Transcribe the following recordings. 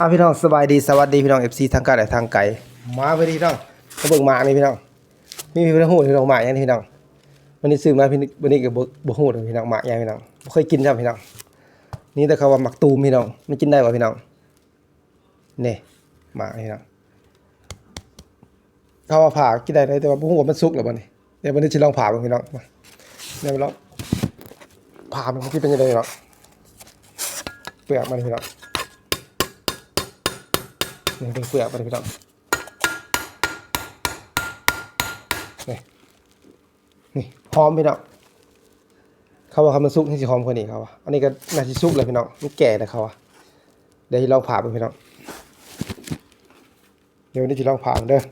อะพี่น้องสบายดีสวัสดีพี่น้อง FC ทางไกลและทางไกลมาไปดีพี่น้องมาเบิ่งหมากนี่พี่น้องมีพี่น้องหูพี่น้องหมากยังนี่พี่น้องวันนี้ซื้อมาพี่วันนี้ก็บ่บ่ฮู้เลยพี่น้องหมากยังพี่น้องบ่เคยกินจ้ะพี่น้องนี่แต่เขาว่าหมักตูมพี่น้องมันกินได้บ่พี่น้องนี่หมากพี่น้องเขาว่าผ่ากินได้เลยแต่ว่าบ่ฮู้ว่ามันสุกหรือบ่านี่เดี๋ยววันนี้สิลองผ่าเบิ่งพี่น้องมาเดี๋ยวลองผ่ามันสิเป็นจังได๋เนาะเปลือกมันพี่น้อง นี่เป็นเปลือกมันพี่น้องนี่นี่หอมพี่น้องเขาว่าเขามันสุกนี่สิหอมกว่านี้เขาว่าอันนี้ก็น่าจะสุกเลยพี่น้องมันแก่แล้วเขาว่าเดี๋ยวลองผ่าไปพี่น้องเดี๋ยววันนี้จะลองผ่าเด้อ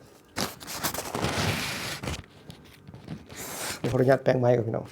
เดี๋ยวขออนุญาตแป้งไม้กับพี่น้อง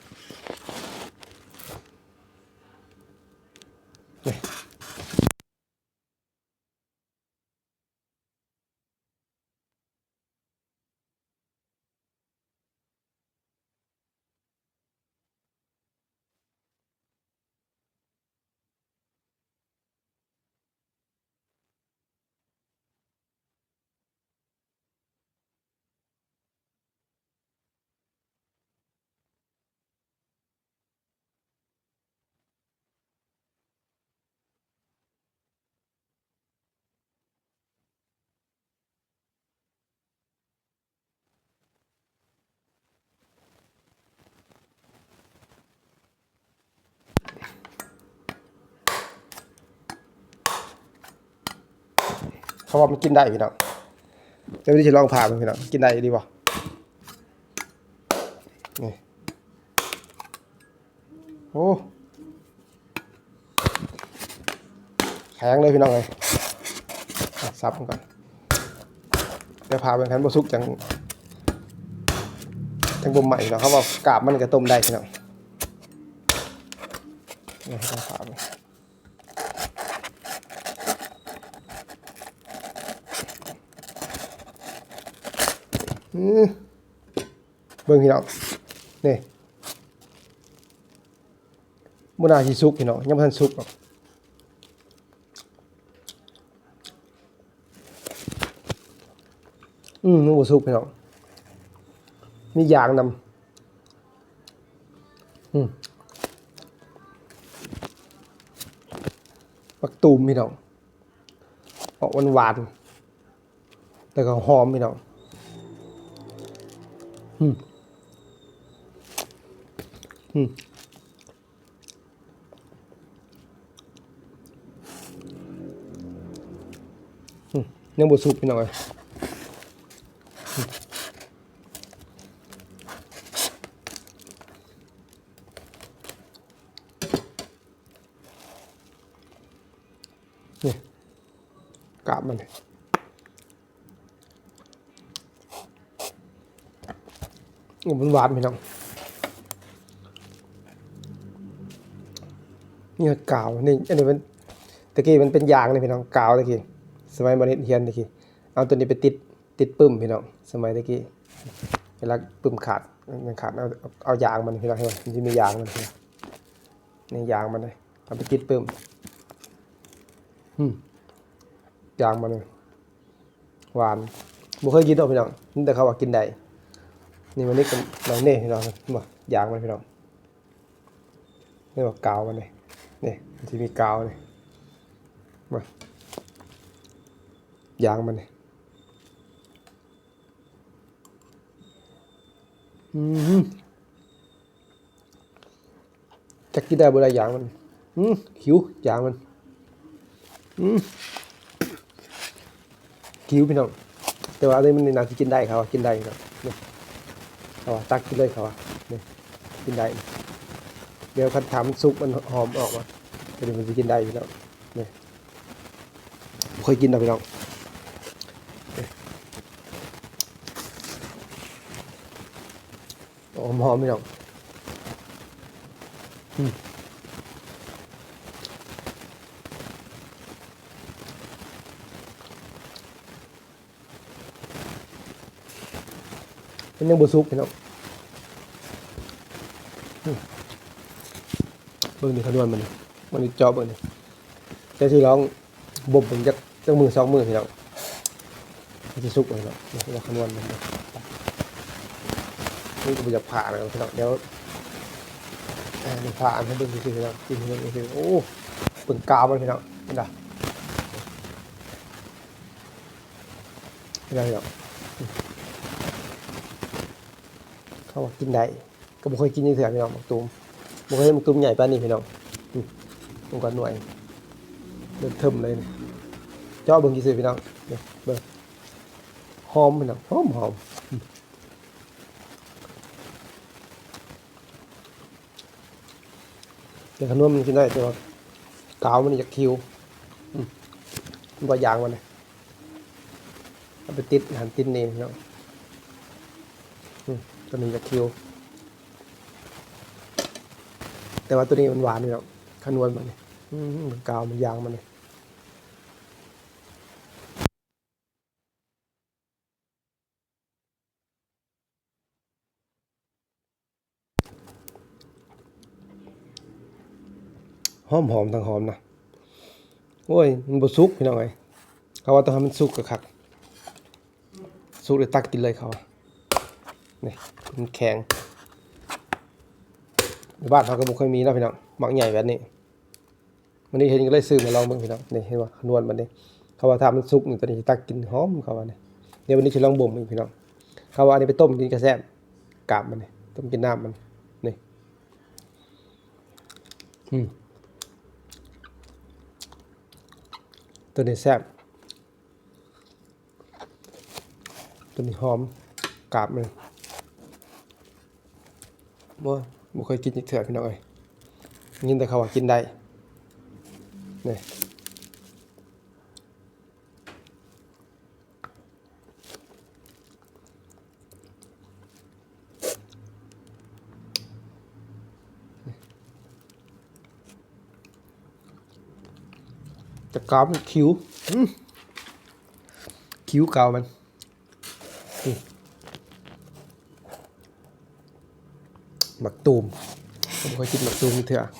เขาว่ามันกินได้พี่น้องเดี๋ยววันนี้จะลองผ่ามันพี่น้องกินได้ดีป่ะนี่โอ้แข็งเลยพี่น้องเลยซับมันก่อนเดี๋ยวผ่าเป็นคันบสุกจังจังบ่มใหม่เนาะเขาว่ากาบมันก็ต้มได้พี่น้องนี่ต้องผ่ามัน อืมเบิ่งพี่น้องนี่บ่น่าสิสุกพี่น้องยังบ่ทันสุกหรอกอืมมันบ่สุกพี่น้องมียางนำอืมปักตูมพี่น้องออกหวานๆแต่ก็หอมพี่น้องอืม ยังบดสุกพี่น้อยนี่กาบมันโอ้มันหวานพี่น้อย นี่ก็กาวนี่อันนี้มันตะกี้มันเป็นยางเลยพี่น้องกาวตะกี้สมัยมาเรียนเฮียนตะกี้เอาตัวนี้ไปติดติดปึ้มพี่น้องสมัยตะกี้เวลาปึ้มขาดมันขาดเอาเอายางมันพี่น้องให้มันมันจะมียางมันพี่น้องนี่ยางมันเลยเอาไปติดปึ้มยางมันเลยหวานบ่เคยกินหรอกพี่น้องนี่แต่เขาว่ากินได้นี่มันนี่เป็นเราเน่พี่น้องบ่ยางมันพี่น้องนี่ว่ากาวมันเลย นี่มันจะมีกาวเลยมายางมันเลยอืมจะกินได้บ่ได้ยางมันอืมคิ้วยางมันอืมคิ้วพี่น้องแต่ว่าอันนี้มันน่าจะกินได้ครับกินได้ครับนี่เขาตักกินเลยเขาว่านี่ยกินได้เดี๋ยวคันถามซุปมันหอมออกมา เดี๋ยวมันจะกินได้พี่น้องนี่บ่เคยกินหรอกพี่น้องนี่หอมหอมพี่น้องอืมมันยังบ่สุกพี่น้องเบิ่งนี่ขนวนมันนี่ มันนี่เจาะเบิ่งนี่แต่ที่ร้องบ่มเบิ่งจักจังมือสองมือพี่น้องจะสุกเลยเนาะเราคำนวณมันนี่ก็บ่อยากผ่าเลยพี่น้องเดี๋ยวอ่านี่ผ่าให้เบิ่งซื่อๆพี่น้องกินให้เบิ่งซื่อๆโอ้ปิ่งกาวมันพี่น้องนี่ล่ะนี่ล่ะพี่น้องเขาบอกกินได้ก็บ่เคยกินนี่เถื่อนพี่น้องมักตูมบ่เคยมักตูมใหญ่ปานนี้พี่น้อง อืมมันก็หน่วยเริ่มเทิมเลยนี่เจ้าเบิ่งซื่อๆพี่น้องนี่เบิ่งหอมพี่น้องหอมหอมแต่ขนมมันกินได้แต่ว่ากาวมันอยากคิวมันก็ยางมันเลยเอาไปติดหันติดนี่เนาะอืมตัวนี้อยากคิว แต่ว่าตัวนี้มันหวานนี่เนาะขนวนมันนี่อืม มันกาวมันยางมันนี่หอมหอมทั้งหอมนะโอ้ย มันบสุกพี่น้องไงเขาว่าต้องให้มันสุกกะคักสุกเลยตักกินเลยเขาว่านี่มันแข็งในบ้านเขาก็บ่เคยมีนะพี่น้องหมักใหญ่แบบนี้ วันนี้เห็นก็เลยซื้อมาลองเบิ่งพี่น้องนี่เห็นว่าขนวนมันนี่เขาว่าถ้ามันสุกนี่ตอนนี้ตักกินหอมเขาว่านี่เดี๋ยววันนี้จะลองบ่มอีกพี่น้องเขาว่าอันนี้ไปต้มกินกระแซบกาบมันนี่ต้มกินน้ำมันนี่อืมตัวนี้แซ่บตัวนี้หอมกาบเลยบ่บ่เคยกินอีกเถื่อพี่น้องเอ้ยยินแต่เขาว่ากินได้ นี่จะกรอบมันคิ้วคิ้วเก่ามันหมักตูมผมเคยกินหมักตูมนี่เถอะ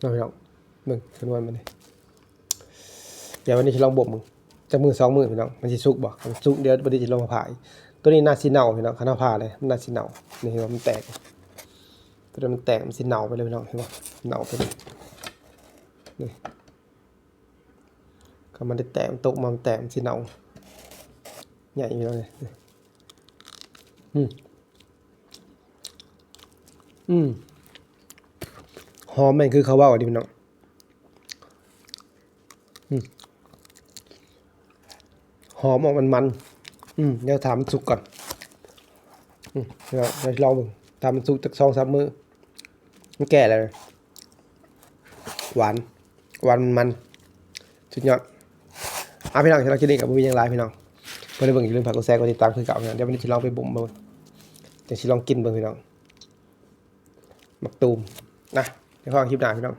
เราไปลอง มึงคำนวณมันเลยเดี๋ยววันนี้จะลองบ่มมึงจะมือสองมือพี่น้องมันจะสุกบ่มันสุกเดี๋ยววันนี้จะลองมาผ่าอีกตัวนี้น่าสีเน่าพี่น้องข้าวผ่าเลยมันน่าสีเน่านี่เห็นว่ามันแตกตัวนี้มันแตกมันสีเน่าไปเลยพี่น้องเห็นป่เน่าไปเลยนี่ก็มันได้แตกมันตกมามันแตกมันสิเนาใหญ่อยู่แล้วเลยอืมอืมหอมแม่งคือเขาว่าอะดิพี่น้องอืม หอมออกมันมันอืมเดี๋ยวถามมันสุกก่อนอืมเดี๋ยวเดี๋ยวลองมึงทำมันสุกจากสองสามมือมันแก่แล้วเลยหวานหวานมันสุดยอดอะพี่น้องที่เราคิดนี่กับบุ้ยยังไล่พี่น้องเพื่อนได้เบิ่งอย่าลืมฝากกดแชร์กดติดตามคือเก่าเนี่ยเดี๋ยววันนี้จะลองไปบุ่มเบิ่งเดี๋ยวจะลองกินเบิ่งพี่น้องมักตูมนะเดี๋ยวพอคลิปหน้าพี่น้อง